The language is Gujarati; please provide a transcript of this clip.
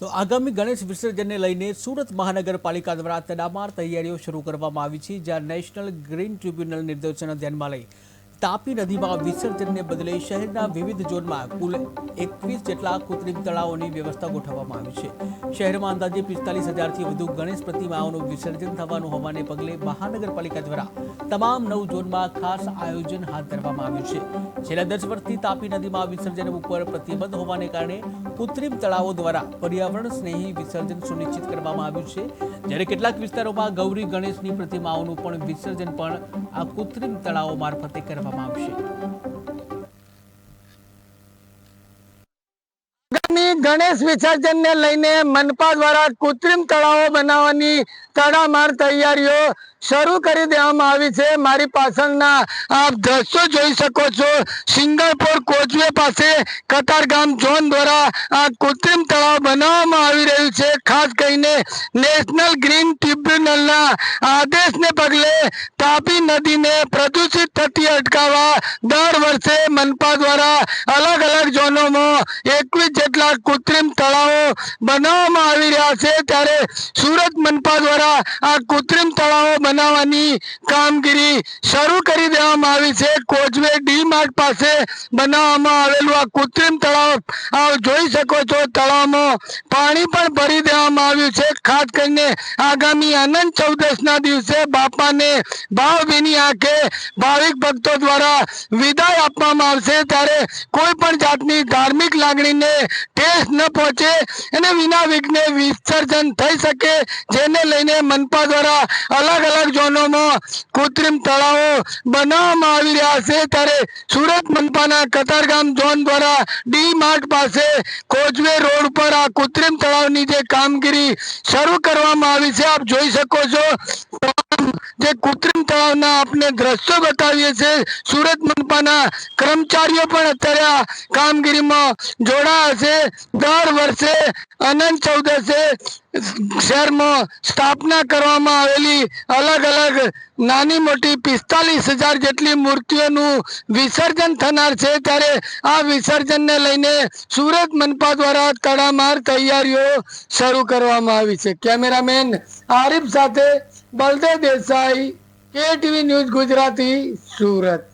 તો આગામી ગણેશ વિસર્જનને લઈને સુરત મહાનગરપાલિકા દ્વારા તડામાર તૈયારીઓ શરૂ કરવામાં આવી છે, જ્યાં નેશનલ ગ્રીન ટ્રિબ્યુનલ નિર્દેશોને ધ્યાનમાં લઈ તાપી નદીમાં વિસર્જનને બદલે શહેરના વિવિધ ઝોનમાં કુલ એકવીસ જેટલા કૃત્રિમ તળાવોની વ્યવસ્થા ગોઠવવામાં આવી છે. શહેરમાં અંદાજે પિસ્તાલીસ હજારથી વધુ ગણેશ પ્રતિમાઓનું વિસર્જન થવાનું હોવાને પગલે મહાનગરપાલિકા દ્વારા તમામ નવ ઝોનમાં ખાસ આયોજન હાથ ધરવામાં આવ્યું છે. છેલ્લા દસ વર્ષથી તાપી નદીમાં વિસર્જન ઉપર પ્રતિબંધ હોવાને કારણે કૃત્રિમ તળાવો દ્વારા પર્યાવરણ સ્નેહી વિસર્જન સુનિશ્ચિત કરવામાં આવ્યું છે. જ્યારે કેટલાક વિસ્તારોમાં ગૌરી ગણેશની પ્રતિમાઓનું પણ વિસર્જન પણ આ કૃત્રિમ તળાવો મારફતે કરવામાં આવશે. ગણેશ વિસર્જન ને લઈને મનપા દ્વારા કૃત્રિમ તળાવો બનાવવાની તડામાર તૈયારીઓ શરૂ કરી દેવામાં આવી છે. મારી પાછળના આપ દ્રશ્યો જોઈ શકો છો. સિંગલપોર કોચવે પાસે કતારગામ ઝોન દ્વારા આ કૃત્રિમ તળાવ બનાવવામાં આવી રહ્યું છે. ખાસ કરીને નેશનલ ગ્રીન ટ્રિબ્યુનલના આદેશને પગલે તાપી નદીને પ્રદૂષિત થતી અટકાવવા દર વર્ષે મનપા દ્વારા અલગ અલગ ઝોનોમાં એકવીસ જેટલા કૃત્રિમ તળાવો બનાવવામાં આવી રહ્યા છે ત્યારે સુરત મનપા દ્વારા આ કૃત્રિમ તળાવો બનાવવાની કામગીરી શરૂ કરી દેવામાં આવી છે. કોચવે ડી માર્ગ પાસે બનાવવામાં આવેલું આ કૃત્રિમ તળાવ આપ જોઈ શકો છો. તળાવમાં પાણી પણ ભરી દેવામાં આવ્યું છે. ખાસ કરીને આગામી આનંદ ચૌદસના દિવસે બાપાને ભાવભીની આંખે ભાવિક ભક્તો દ્વારા વિદાય આપવામાં આવશે. ત્યારે કોઈ પણ જાતની ધાર્મિક લાગણીને ઠેસ ન પહોંચે અને વિના વિઘ્ને વિસર્જન થઈ શકે, જેને લઈને મનપા દ્વારા અલગ અલગ ઝોનોમાં કૃત્રિમ તળાવો બનાવવામાં આવી રહ્યા છે. ત્યારે સુરત મનપાના કતારગામ ઝોન દ્વારા ડી માર્ટ પાસે કોચવે રોડ પર આ કૃત્રિમ તળાવની જે કામગીરી શરૂ કરવામાં આવી છે. આપ જોઈ શકો છો જે કૃત્રિમ તળાવના આપને દ્રશ્યો બતાવીએ છીએ સુરત મનપાના કર્મચારીઓ પણ અત્યારે કામગીરીમાં જોડાયા છે. દર વર્ષે અનંત ચૌદસે શહેરમાં સ્થાપના કરવામાં આવેલી અલગ અલગ નાની મોટી પિસ્તાલીસ હજાર જેટલી મૂર્તિઓનું વિસર્જન થનાર છે. ત્યારે આ વિસર્જનને લઈને સુરત મનપા દ્વારા તડામાર તૈયારીઓ શરૂ કરવામાં આવી છે. કેમેરામેન આરિફ સાથે બલદેવ દેસાઈ કે ટીવી ન્યૂઝ ગુજરાતી સુરત